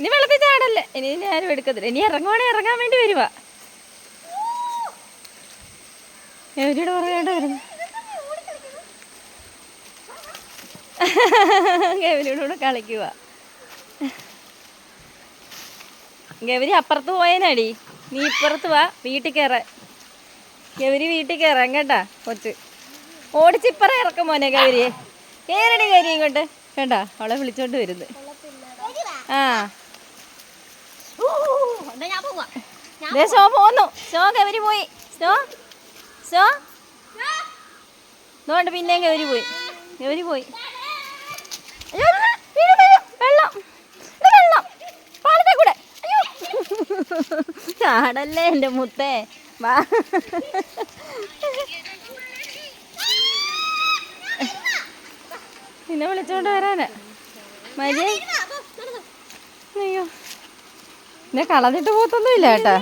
ഇനി വെള്ളത്തിൽ ചാടല്ലേ? ഇനി ആരും എടുക്കത്തില്ല. ഇനി ഇറങ്ങുവാണെ ഇറങ്ങാൻ വേണ്ടി വരുവാ. എവരിയുടെ പറയാണ്ട് വരുന്നു ഗൗരിയുടെ കൂടെ കളിക്കുക ഗൗരി അപ്പുറത്ത് പോയേനടി. നീ ഇപ്പുറത്ത് വാ. വീട്ടിൽ കയറാൻ ഗൗരി വീട്ടിൽ കയറാൻ കേട്ടാ കൊച്ച്. ഓടിച്ചിപ്പറ ഇറക്കും മോനെ ഗൗരിയെ. കയറടി ഗൗരി ഇങ്ങോട്ട്. കേട്ടാ അവളെ വിളിച്ചോണ്ട് വരുന്നത് ആ. ഷോ പോന്നു. ഷോ ഗൗരി പോയി. ഷോ? ഷോ? നോണ്ട് പിന്നെയും ഗൗരി പോയി. ഗൗരി പോയി. വെള്ളം. വെള്ളം കൂടെ. ചാടല്ലേ എന്റെ മുത്തേ. വാ. പിന്നെ വിളിച്ചോണ്ട് വരാനാ. മര്യോ അയ്യോ. എന്നെ കളഞ്ഞിട്ട് പോത്തൊന്നും ഇല്ല കേട്ടാ